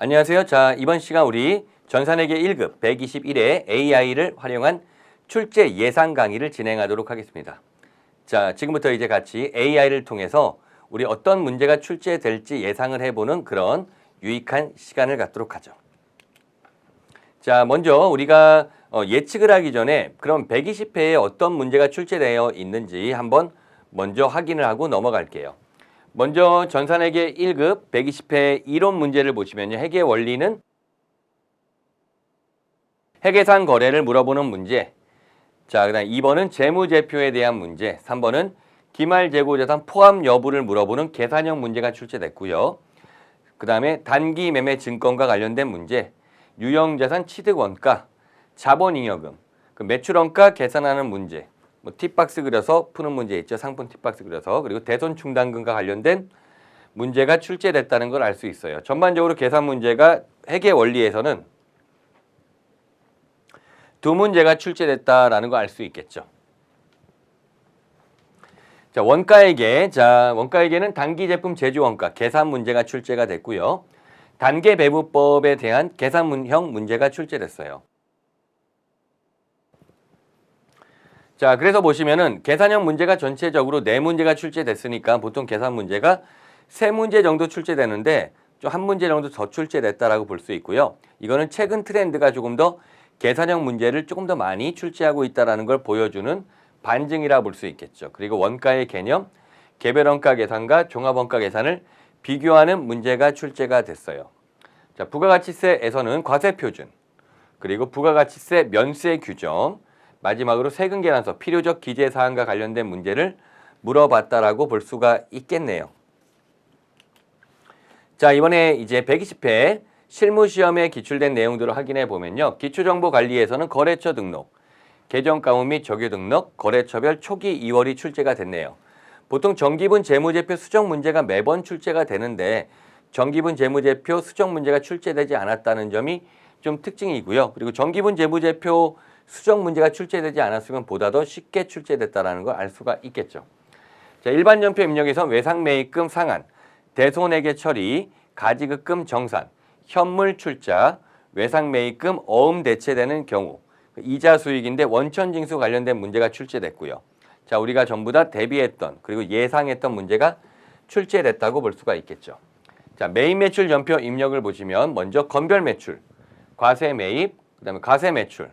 안녕하세요. 자, 이번 시간 우리 전산회계 1급 121회 AI를 활용한 출제 예상 강의를 진행하도록 하겠습니다. 자, 지금부터 이제 같이 AI를 통해서 우리 어떤 문제가 출제될지 예상을 해보는 그런 유익한 시간을 갖도록 하죠. 자, 먼저 우리가 어, 예측을 하기 전에 그럼 120회에 어떤 문제가 출제되어 있는지 한번 먼저 확인을 하고 넘어갈게요. 먼저 전산회계 1급 120회 이론 문제를 보시면요. 회계 원리는 회계상 거래를 물어보는 문제. 자, 그다음 2번은 재무제표에 대한 문제. 3번은 기말 재고자산 포함 여부를 물어보는 계산형 문제가 출제됐고요. 그다음에 단기 매매 증권과 관련된 문제. 유형자산 취득 원가, 자본 잉여금, 그 매출원가 계산하는 문제. 뭐 팁박스 그려서 푸는 문제 있죠. 상품 팁박스 그려서 그리고 대손 충당금과 관련된 문제가 출제됐다는 걸 알 수 있어요. 전반적으로 계산 문제가 회계 원리에서는 두 문제가 출제됐다라는 거알수 있겠죠. 자, 원가에게 자, 원가에게는 단기 제품 제조 원가 계산 문제가 출제가 됐고요. 단계 배부법에 대한 계산형 문제가 출제됐어요. 자, 그래서 보시면은 계산형 문제가 전체적으로 네 문제가 출제됐으니까 보통 계산 문제가 세 문제 정도 출제되는데 좀 한 문제 정도 더 출제됐다라고 볼 수 있고요. 이거는 최근 트렌드가 조금 더 계산형 문제를 조금 더 많이 출제하고 있다라는 걸 보여주는 반증이라 볼 수 있겠죠. 그리고 원가의 개념, 개별 원가 계산과 종합 원가 계산을 비교하는 문제가 출제가 됐어요. 자, 부가가치세에서는 과세 표준, 그리고 부가가치세 면세 규정, 마지막으로 세금 계산서 필요적 기재 사항과 관련된 문제를 물어봤다라고 볼 수가 있겠네요. 자, 이번에 이제 120회 실무 시험에 기출된 내용들을 확인해 보면요. 기초정보 관리에서는 거래처 등록, 계정 가문 및 적유 등록, 거래처별 초기 2월이 출제가 됐네요. 보통 정기분 재무제표 수정 문제가 매번 출제가 되는데 정기분 재무제표 수정 문제가 출제되지 않았다는 점이 좀 특징이고요. 그리고 정기분 재무제표 수정 문제가 출제되지 않았으면 보다 더 쉽게 출제됐다라는 걸 알 수가 있겠죠. 자, 일반 연표 입력에서 외상 매입금 상한, 대손해계 처리, 가지급금 정산, 현물 출자, 외상 매입금 어음 대체되는 경우, 그 이자 수익인데 원천 징수 관련된 문제가 출제됐고요. 자, 우리가 전부 다 대비했던 그리고 예상했던 문제가 출제됐다고 볼 수가 있겠죠. 자, 메인 매출 연표 입력을 보시면 먼저 건별 매출, 과세 매입, 그다음에 과세 매출.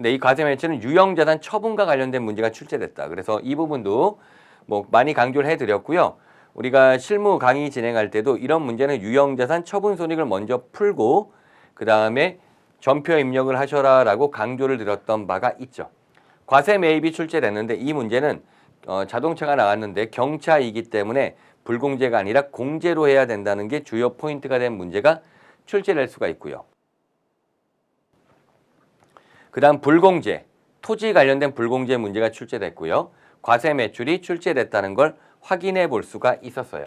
근데 이 과세 매출은 유형자산 처분과 관련된 문제가 출제됐다. 그래서 이 부분도 뭐 많이 강조를 해드렸고요. 우리가 실무 강의 진행할 때도 이런 문제는 유형자산 처분 손익을 먼저 풀고 그 다음에 전표 입력을 하셔라 라고 강조를 드렸던 바가 있죠. 과세 매입이 출제됐는데 이 문제는 어, 자동차가 나왔는데 경차이기 때문에 불공제가 아니라 공제로 해야 된다는 게 주요 포인트가 된 문제가 출제될 수가 있고요. 그 다음 불공제, 토지 관련된 불공제 문제가 출제됐고요. 과세 매출이 출제됐다는 걸 확인해 볼 수가 있었어요.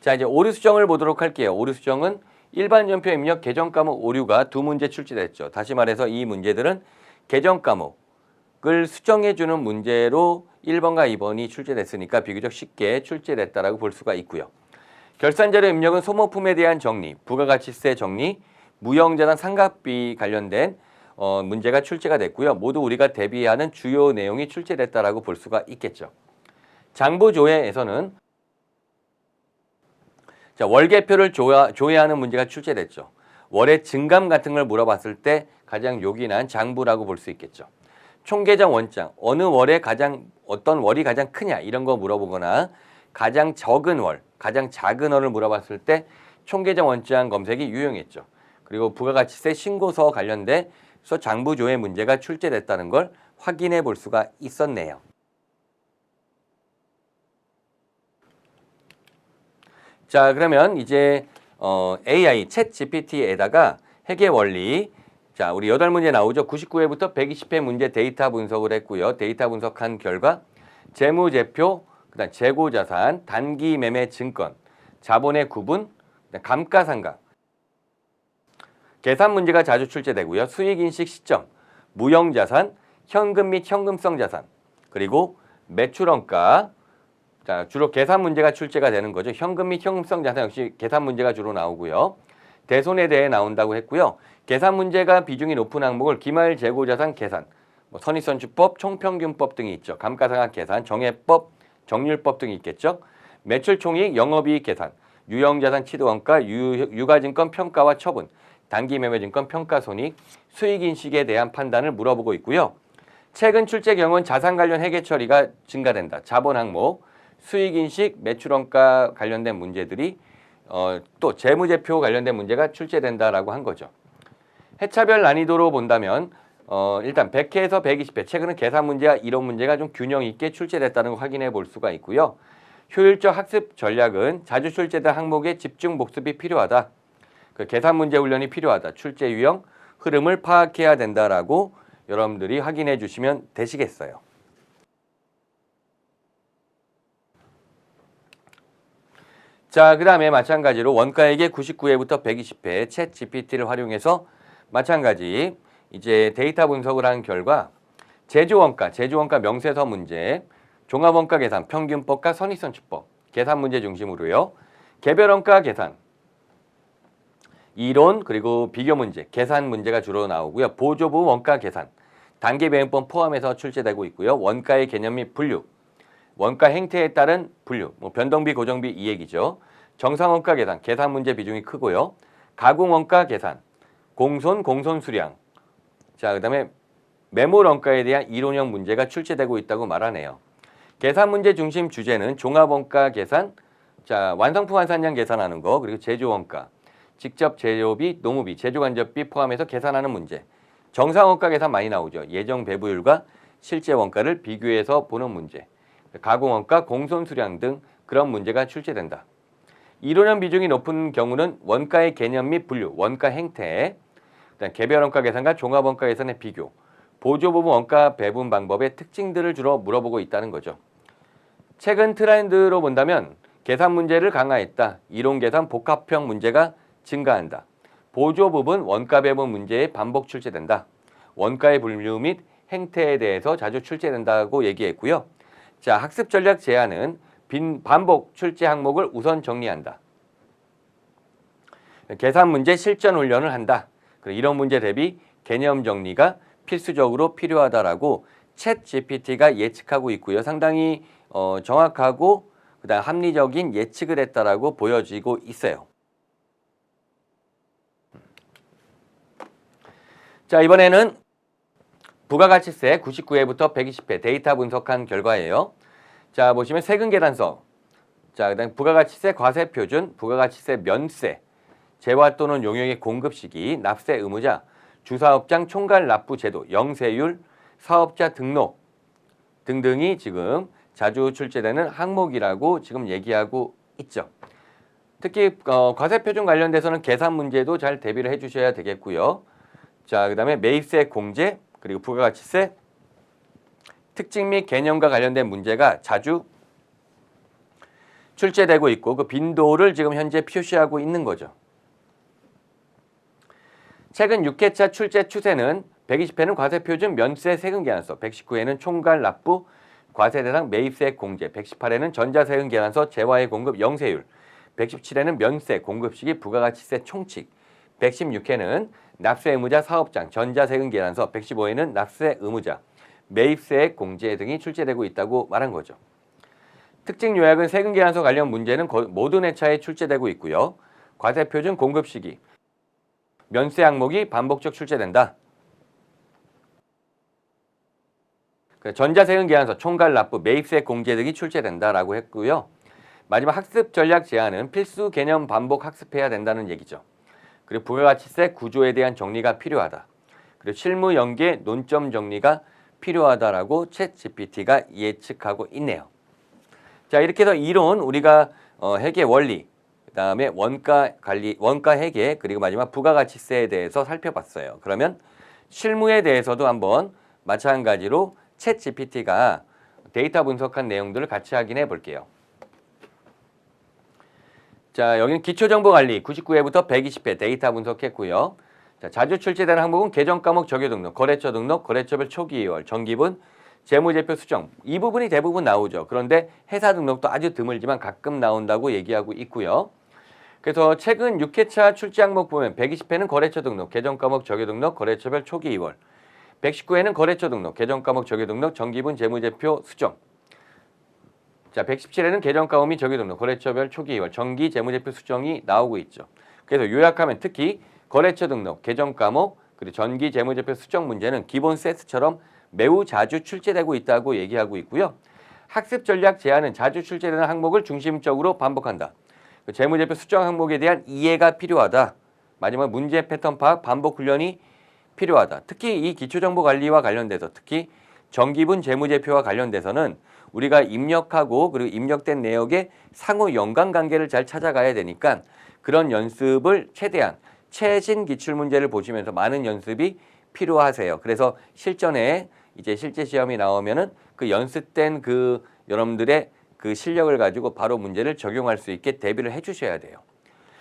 자, 이제 오류 수정을 보도록 할게요. 오류 수정은 일반 연표 입력 계정 과목 오류가 두 문제 출제됐죠. 다시 말해서 이 문제들은 계정 과목을 수정해 주는 문제로 1번과 2번이 출제됐으니까 비교적 쉽게 출제됐다라고 볼 수가 있고요. 결산자료 입력은 소모품에 대한 정리, 부가가치세 정리, 무형자산 상각비 관련된 어, 문제가 출제가 됐고요. 모두 우리가 대비하는 주요 내용이 출제됐다라고 볼 수가 있겠죠. 장부조회에서는 자, 월계표를 조회, 조회하는 문제가 출제됐죠. 월의 증감 같은 걸 물어봤을 때 가장 요긴한 장부라고 볼 수 있겠죠. 총계정 원장 어느 월에 가장 어떤 월이 가장 크냐 이런 거 물어보거나 가장 적은 월, 가장 작은 월을 물어봤을 때 총계정 원장 검색이 유용했죠. 그리고 부가가치세 신고서 관련 돼서 장부조회 문제가 출제됐다는 걸 확인해 볼 수가 있었네요. 자 그러면 이제 어, AI 챗 GPT에다가 회계 원리 자 우리 여덟 문제 나오죠. 99회부터 120회 문제 데이터 분석을 했고요. 데이터 분석한 결과 재무제표, 그다음 재고자산, 단기 매매 증권, 자본의 구분, 감가상각 계산 문제가 자주 출제되고요. 수익인식 시점, 무형자산, 현금 및 현금성 자산, 그리고 매출원가, 자, 주로 계산 문제가 출제가 되는 거죠. 현금 및 현금성 자산 역시 계산 문제가 주로 나오고요. 대손에 대해 나온다고 했고요. 계산 문제가 비중이 높은 항목을 기말 재고자산 계산, 뭐 선입선출법, 총평균법 등이 있죠. 감가상각 계산, 정해법, 정률법 등이 있겠죠. 매출총익, 영업이익 계산, 유형자산 치도원가, 유, 유가증권 평가와 처분, 단기 매매증권 평가손익, 수익인식에 대한 판단을 물어보고 있고요. 최근 출제 경우는 자산 관련 회계 처리가 증가된다. 자본 항목, 수익인식, 매출원가 관련된 문제들이 어, 또 재무제표 관련된 문제가 출제된다라고 한 거죠. 해차별 난이도로 본다면 어, 일단 100회에서 120회 최근은 계산 문제와 이론 문제가 좀 균형 있게 출제됐다는 걸 확인해 볼 수가 있고요. 효율적 학습 전략은 자주 출제된 항목에 집중 복습이 필요하다. 그 계산 문제 훈련이 필요하다. 출제 유형 흐름을 파악해야 된다라고 여러분들이 확인해 주시면 되시겠어요. 자, 그 다음에 마찬가지로 원가에게 99회부터 120회 챗 GPT를 활용해서 마찬가지 이제 데이터 분석을 한 결과 제조원가, 제조원가 명세서 문제, 종합원가 계산, 평균법과 선입선출법, 계산 문제 중심으로요. 개별원가 계산, 이론 그리고 비교 문제, 계산 문제가 주로 나오고요. 보조부 원가 계산, 단계 배분법 포함해서 출제되고 있고요. 원가의 개념 및 분류, 원가 행태에 따른 분류, 뭐 변동비, 고정비 이 얘기죠. 정상 원가 계산, 계산 문제 비중이 크고요. 가공 원가 계산, 공손, 공손 수량. 자, 그다음에 매몰 원가에 대한 이론형 문제가 출제되고 있다고 말하네요. 계산 문제 중심 주제는 종합 원가 계산, 자 완성품 환산량 계산하는 거 그리고 제조 원가, 직접 재료비, 노무비, 제조간접비 포함해서 계산하는 문제. 정상원가 계산 많이 나오죠. 예정 배부율과 실제 원가를 비교해서 보는 문제. 가공원가, 공손수량 등 그런 문제가 출제된다. 이론형 비중이 높은 경우는 원가의 개념 및 분류, 원가 행태, 개별 원가 계산과 종합 원가 계산의 비교, 보조 부분 원가 배분 방법의 특징들을 주로 물어보고 있다는 거죠. 최근 트렌드로 본다면 계산 문제를 강화했다. 이론 계산 복합형 문제가 증가한다. 보조 부분 원가 배분 문제에 반복 출제된다. 원가의 분류 및 행태에 대해서 자주 출제된다고 얘기했고요. 자, 학습 전략 제안은 빈 반복 출제 항목을 우선 정리한다. 계산 문제 실전 훈련을 한다. 이런 문제 대비 개념 정리가 필수적으로 필요하다라고 챗 GPT가 예측하고 있고요. 상당히 어, 정확하고 그다음 합리적인 예측을 했다라고 보여지고 있어요. 자 이번에는 부가가치세 99회부터 120회 데이터 분석한 결과예요. 자 보시면 세금 계산서, 자 그다음 부가가치세 과세 표준, 부가가치세 면세, 재화 또는 용역의 공급 시기, 납세 의무자, 주사업장 총괄 납부 제도, 영세율, 사업자 등록 등등이 지금 자주 출제되는 항목이라고 지금 얘기하고 있죠. 특히 어, 과세 표준 관련돼서는 계산 문제도 잘 대비를 해 주셔야 되겠고요. 자, 그 다음에 매입세 공제 그리고 부가가치세 특징 및 개념과 관련된 문제가 자주 출제되고 있고 그 빈도를 지금 현재 표시하고 있는 거죠. 최근 6회차 출제 추세는 120회는 과세표준 면세 세금 계산서, 119회는 총괄 납부 과세 대상 매입세 공제, 118회는 전자세금 계산서 재화의 공급 영세율, 117회는 면세 공급 시기 부가가치세 총칙, 116회는 납세 의무자 사업장 전자세금 계산서, 115회는 납세 의무자 매입세 공제 등이 출제되고 있다고 말한 거죠. 특징 요약은 세금 계산서 관련 문제는 모든 회차에 출제되고 있고요. 과세 표준 공급 시기, 면세 항목이 반복적 출제된다. 그 전자세금 계산서, 총괄 납부, 매입세 공제 등이 출제된다라고 했고요. 마지막 학습 전략 제안은 필수 개념 반복 학습해야 된다는 얘기죠. 그리고 부가가치세 구조에 대한 정리가 필요하다. 그리고 실무 연계 논점 정리가 필요하다라고 챗 GPT가 예측하고 있네요. 자 이렇게 해서 이론 우리가 어, 회계 원리, 그다음에 원가 관리, 원가 회계 그리고 마지막 부가가치세에 대해서 살펴봤어요. 그러면 실무에 대해서도 한번 마찬가지로 챗 GPT가 데이터 분석한 내용들을 같이 확인해 볼게요. 자, 여기는 기초정보관리 99회부터 120회 데이터 분석했고요. 자, 자주 출제되는 항목은 계정 과목 적용 등록, 거래처 등록, 거래처별 초기 2월, 정기분, 재무제표 수정 이 부분이 대부분 나오죠. 그런데 회사 등록도 아주 드물지만 가끔 나온다고 얘기하고 있고요. 그래서 최근 6회차 출제 항목 보면 120회는 거래처 등록, 계정 과목 적용 등록, 거래처별 초기 2월. 119회는 거래처 등록, 계정 과목 적용 등록, 정기분 재무제표 수정. 자, 117회는 계정 과목 및 적용 등록, 거래처별 초기 2월, 정기 재무제표 수정이 나오고 있죠. 그래서 요약하면 특히 거래처 등록, 계정 과목, 그리고 전기 재무제표 수정 문제는 기본 세트처럼 매우 자주 출제되고 있다고 얘기하고 있고요. 학습 전략 제안은 자주 출제되는 항목을 중심적으로 반복한다. 그 재무제표 수정 항목에 대한 이해가 필요하다. 마지막 문제 패턴 파악 반복 훈련이 필요하다. 특히 이 기초정보관리와 관련돼서 특히 정기분 재무제표와 관련돼서는 우리가 입력하고 그리고 입력된 내역의 상호 연관관계를 잘 찾아가야 되니까 그런 연습을 최대한 최신 기출 문제를 보시면서 많은 연습이 필요하세요. 그래서 실전에 이제 실제 시험이 나오면은 그 연습된 그 여러분들의 그 실력을 가지고 바로 문제를 적용할 수 있게 대비를 해 주셔야 돼요.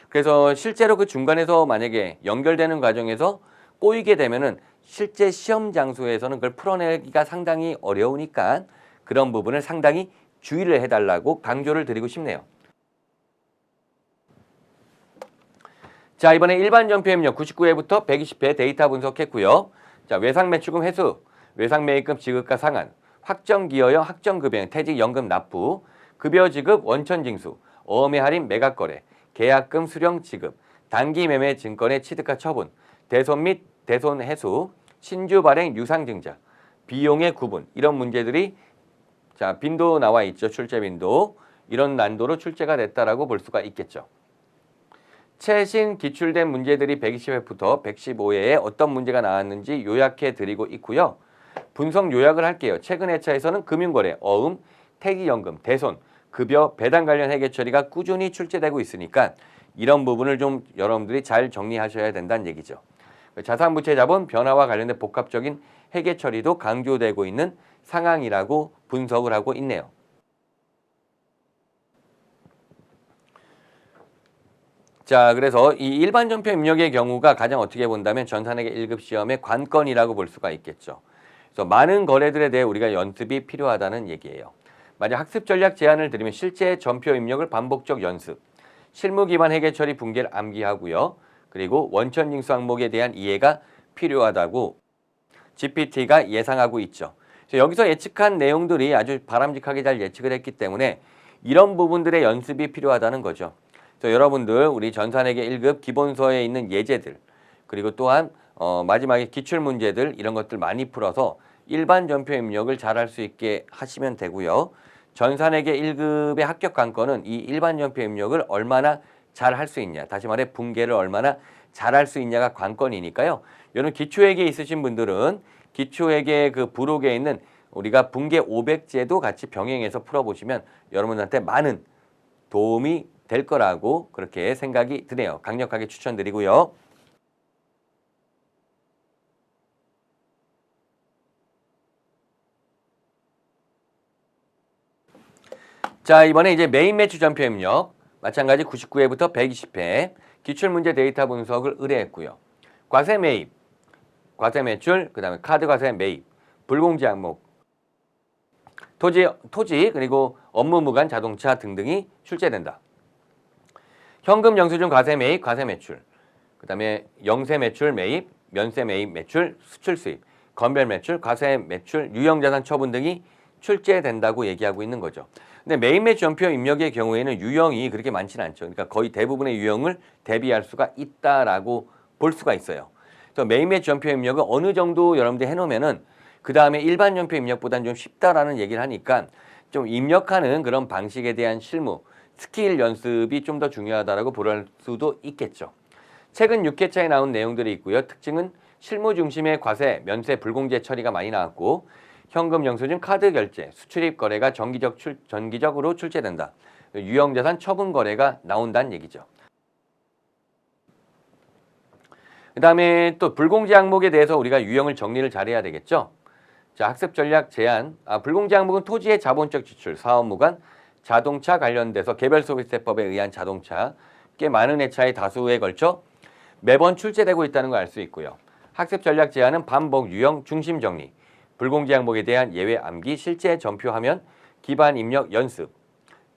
그래서 실제로 그 중간에서 만약에 연결되는 과정에서 꼬이게 되면은 실제 시험 장소에서는 그걸 풀어내기가 상당히 어려우니까 그런 부분을 상당히 주의를 해달라고 강조를 드리고 싶네요. 자 이번에 일반 전표 입력 99회부터 120회 데이터 분석했고요. 자 외상 매출금 회수, 외상 매입금 지급과 상한, 확정 기여형 확정 급여형 퇴직 연금 납부, 급여 지급 원천 징수, 어음의 할인 매각 거래, 계약금 수령 지급, 단기 매매 증권의 취득과 처분, 대손 및 대손 해소, 신주 발행 유상 증자, 비용의 구분 이런 문제들이 자 빈도 나와 있죠 출제 빈도 이런 난도로 출제가 됐다라고 볼 수가 있겠죠. 최신 기출된 문제들이 120회부터 115회에 어떤 문제가 나왔는지 요약해 드리고 있고요. 분석 요약을 할게요. 최근 회차에서는 금융거래, 어음, 태기연금, 대손, 급여, 배당 관련 회계 처리가 꾸준히 출제되고 있으니까 이런 부분을 좀 여러분들이 잘 정리하셔야 된다는 얘기죠. 자산부채 자본 변화와 관련된 복합적인 회계 처리도 강조되고 있는 상황이라고 분석을 하고 있네요. 자, 그래서 이 일반 전표 입력의 경우가 가장 어떻게 본다면 전산회계 1급 시험의 관건이라고 볼 수가 있겠죠. 그래서 많은 거래들에 대해 우리가 연습이 필요하다는 얘기예요. 만약 학습 전략 제안을 드리면 실제 전표 입력을 반복적 연습, 실무 기반 회계 처리 붕괴를 암기하고요. 그리고 원천 징수 항목에 대한 이해가 필요하다고 GPT가 예상하고 있죠. 여기서 예측한 내용들이 아주 바람직하게 잘 예측을 했기 때문에 이런 부분들의 연습이 필요하다는 거죠. 여러분들 우리 전산회계 1급 기본서에 있는 예제들 그리고 또한 어, 마지막에 기출 문제들 이런 것들 많이 풀어서 일반 전표 입력을 잘 할 수 있게 하시면 되고요. 전산회계 1급의 합격 관건은 이 일반 전표 입력을 얼마나 잘 할 수 있냐. 다시 말해 붕괴를 얼마나 잘 할 수 있냐가 관건이니까요. 여러분 기초회계 있으신 분들은 기초회계 그 부록에 있는 우리가 붕괴 500제도 같이 병행해서 풀어보시면 여러분한테 많은 도움이 될 거라고 그렇게 생각이 드네요. 강력하게 추천드리고요. 자 이번에 이제 메인 매출 전표 입력 마찬가지 99회부터 120회 기출문제 데이터 분석을 의뢰했고요. 과세 매입, 과세 매출, 그 다음에 카드 과세 매입, 불공제 항목, 토지, 토지 그리고 업무 무관 자동차 등등이 출제된다. 현금 영수증 과세 매입, 과세 매출, 그 다음에 영세 매출 매입, 면세 매입 매출, 수출 수입, 건별 매출, 과세 매출, 유형자산 처분 등이 출제된다고 얘기하고 있는 거죠. 근데 메인 매출 전표 입력의 경우에는 유형이 그렇게 많지는 않죠. 그러니까 거의 대부분의 유형을 대비할 수가 있다라고 볼 수가 있어요. 그래서 매출 전표 입력을 어느 정도 여러분들이 해놓으면은 그 다음에 일반 전표 입력보다는 좀 쉽다라는 얘기를 하니까 좀 입력하는 그런 방식에 대한 실무, 스킬 연습이 좀 더 중요하다라고 볼 수도 있겠죠. 최근 6회차에 나온 내용들이 있고요. 특징은 실무 중심의 과세, 면세, 불공제 처리가 많이 나왔고 현금 영수증 카드 결제, 수출입 거래가 정기적 출, 정기적으로 출제된다. 유형자산 처분 거래가 나온다는 얘기죠. 그 다음에 또 불공제 항목에 대해서 우리가 유형을 정리를 잘해야 되겠죠. 자, 학습 전략 제안. 아, 불공제 항목은 토지의 자본적 지출, 사업 무관, 자동차 관련돼서 개별 소비세법에 의한 자동차 꽤 많은 회차의 다수에 걸쳐 매번 출제되고 있다는 걸 알 수 있고요. 학습 전략 제안은 반복 유형 중심 정리, 불공제 항목에 대한 예외 암기, 실제 전표하면 기반 입력 연습,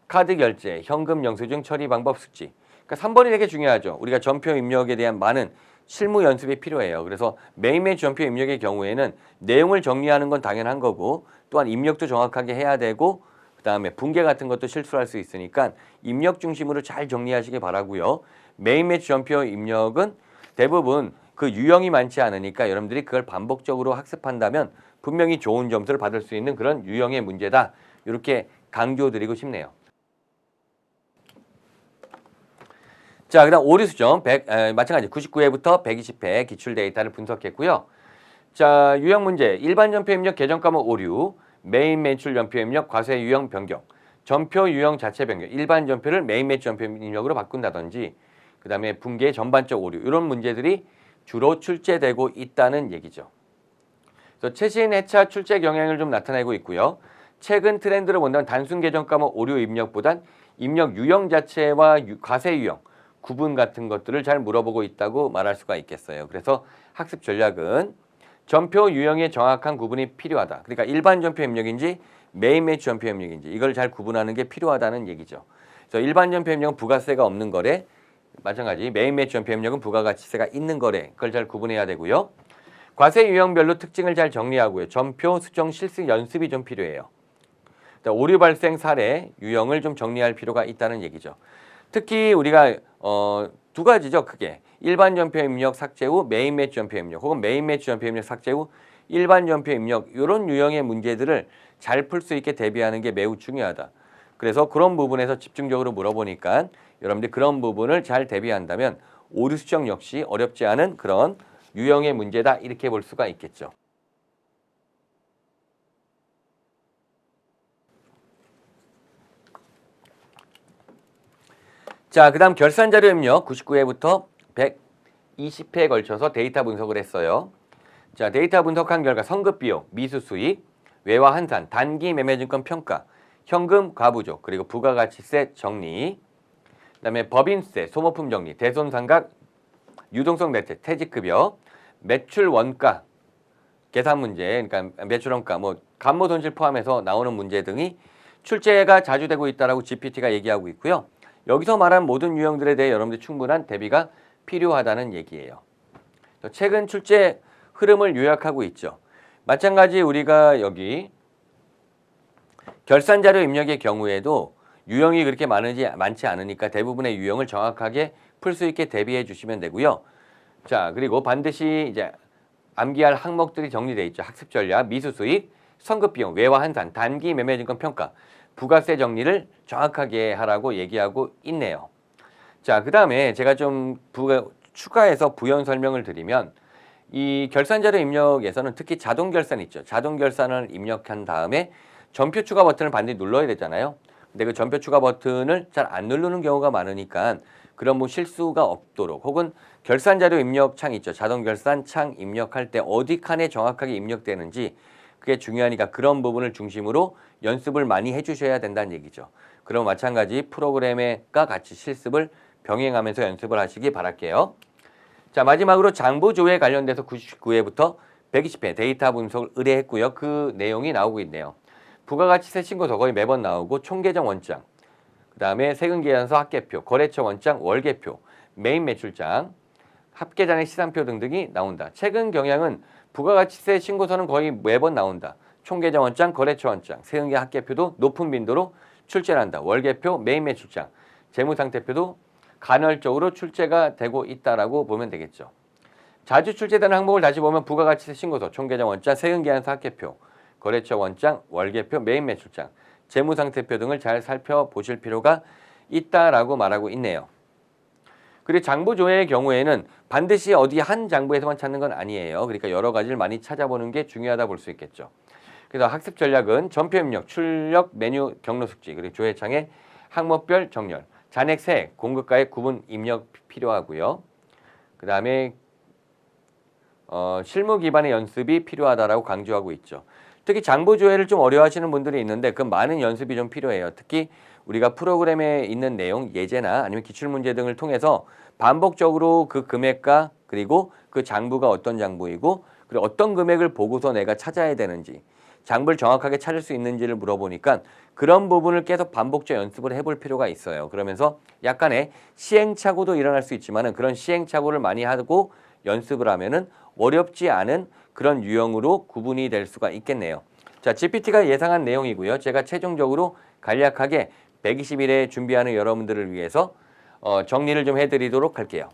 카드 결제, 현금 영수증 처리 방법 숙지, 그러니까 3번이 되게 중요하죠. 우리가 전표 입력에 대한 많은 실무 연습이 필요해요. 그래서 매일매일 전표 입력의 경우에는 내용을 정리하는 건 당연한 거고 또한 입력도 정확하게 해야 되고 그다음에 붕괴 같은 것도 실수할 수 있으니까 입력 중심으로 잘 정리하시기 바라고요. 매일매일 전표 입력은 대부분 그 유형이 많지 않으니까 여러분들이 그걸 반복적으로 학습한다면 분명히 좋은 점수를 받을 수 있는 그런 유형의 문제다. 이렇게 강조드리고 싶네요. 자, 그 다음 오류 수정 100, 에, 마찬가지 99회부터 120회 기출 데이터를 분석했고요. 자, 유형 문제 일반 전표 입력 계정 과목 오류, 메인 매출 전표 입력 과세 유형 변경, 전표 유형 자체 변경, 일반 전표를 메인 매출 전표 입력으로 바꾼다든지 그 다음에 붕괴 전반적 오류 이런 문제들이 주로 출제되고 있다는 얘기죠. 그래서 최신 해차 출제 경향을 좀 나타내고 있고요. 최근 트렌드를 본다면 단순 계정 과목 오류 입력보단 입력 유형 자체와 유- 과세 유형 구분 같은 것들을 잘 물어보고 있다고 말할 수가 있겠어요. 그래서 학습 전략은 전표 유형의 정확한 구분이 필요하다. 그러니까 일반 전표 입력인지 메인 매치 전표 입력인지 이걸 잘 구분하는 게 필요하다는 얘기죠. 그래서 일반 전표 입력은 부가세가 없는 거래, 마찬가지 메인 매치 전표 입력은 부가가치세가 있는 거래. 그걸 잘 구분해야 되고요. 과세 유형별로 특징을 잘 정리하고요. 전표 수정 실습 연습이 좀 필요해요. 그다음 오류 발생 사례 유형을 좀 정리할 필요가 있다는 얘기죠. 특히 우리가 어, 두 가지죠. 크게 일반 전표 입력 삭제 후 메인 매치 전표 입력 혹은 메인 매치 전표 입력 삭제 후 일반 전표 입력 이런 유형의 문제들을 잘 풀 수 있게 대비하는 게 매우 중요하다. 그래서 그런 부분에서 집중적으로 물어보니까 여러분들 그런 부분을 잘 대비한다면 오류 수정 역시 어렵지 않은 그런 유형의 문제다 이렇게 볼 수가 있겠죠. 자, 그 다음 결산 자료 입력 99회부터 120회에 걸쳐서 데이터 분석을 했어요. 자, 데이터 분석한 결과 성급 비용, 미수 수익, 외화 환산, 단기 매매증권 평가, 현금 과부족, 그리고 부가가치세 정리, 그 다음에 법인세, 소모품 정리, 대손상각, 유동성 대책, 퇴직급여, 매출 원가, 계산 문제, 그러니까 매출 원가, 뭐 간모 손실 포함해서 나오는 문제 등이 출제가 자주 되고 있다라고 GPT가 얘기하고 있고요. 여기서 말한 모든 유형들에 대해 여러분들 충분한 대비가 필요하다는 얘기예요. 최근 출제 흐름을 요약하고 있죠. 마찬가지 우리가 여기 결산 자료 입력의 경우에도 유형이 그렇게 많은지 많지 않으니까 대부분의 유형을 정확하게 풀 수 있게 대비해 주시면 되고요. 자, 그리고 반드시 이제 암기할 항목들이 정리되어 있죠. 학습 전략, 미수 수익, 선급 비용, 외화 환산, 단기 매매 증권 평가, 부가세 정리를 정확하게 하라고 얘기하고 있네요. 자, 그 다음에 제가 좀 부, 추가해서 부연 설명을 드리면 이 결산자료 입력에서는 특히 자동 결산 있죠. 자동 결산을 입력한 다음에 전표 추가 버튼을 반드시 눌러야 되잖아요. 근데 그 전표 추가 버튼을 잘 안 누르는 경우가 많으니까 그런 뭐 실수가 없도록 혹은 결산 자료 입력 창 있죠. 자동 결산 창 입력할 때 어디 칸에 정확하게 입력되는지 그게 중요하니까 그런 부분을 중심으로 연습을 많이 해주셔야 된다는 얘기죠. 그럼 마찬가지 프로그램과 같이 실습을 병행하면서 연습을 하시기 바랄게요. 자 마지막으로 장부 조회 관련돼서 99회부터 120회 데이터 분석을 의뢰했고요. 그 내용이 나오고 있네요. 부가가치세 신고서 거의 매번 나오고 총계정 원장, 그 다음에 세금계산서 합계표, 거래처 원장 월계표, 메인 매출장, 합계잔액 시산표 등등이 나온다. 최근 경향은 부가가치세 신고서는 거의 매번 나온다. 총계정 원장, 거래처 원장, 세금계 합계표도 높은 빈도로 출제한다. 월계표, 메인 매출장, 재무상태표도 간헐적으로 출제가 되고 있다라고 보면 되겠죠. 자주 출제되는 항목을 다시 보면 부가가치세 신고서, 총계정 원장, 세금계산서 합계표, 거래처 원장, 월계표, 메인 매출장, 재무상태표 등을 잘 살펴보실 필요가 있다라고 말하고 있네요. 그리고 장부 조회의 경우에는 반드시 어디 한 장부에서만 찾는 건 아니에요. 그러니까 여러 가지를 많이 찾아보는 게 중요하다 볼 수 있겠죠. 그래서 학습 전략은 전표 입력, 출력, 메뉴, 경로 숙지, 그리고 조회창의 항목별 정렬, 잔액 세액, 공급가의 구분 입력 필요하고요. 그 다음에 어, 실무 기반의 연습이 필요하다라고 강조하고 있죠. 특히 장부 조회를 좀 어려워하시는 분들이 있는데 그 많은 연습이 좀 필요해요. 특히 우리가 프로그램에 있는 내용, 예제나 아니면 기출 문제 등을 통해서 반복적으로 그 금액과 그리고 그 장부가 어떤 장부이고 그리고 어떤 금액을 보고서 내가 찾아야 되는지 장부를 정확하게 찾을 수 있는지를 물어보니까 그런 부분을 계속 반복적 연습을 해볼 필요가 있어요. 그러면서 약간의 시행착오도 일어날 수 있지만 은 그런 시행착오를 많이 하고 연습을 하면 은 어렵지 않은 그런 유형으로 구분이 될 수가 있겠네요. 자, GPT가 예상한 내용이고요. 제가 최종적으로 간략하게 120일에 준비하는 여러분들을 위해서 어, 정리를 좀 해드리도록 할게요.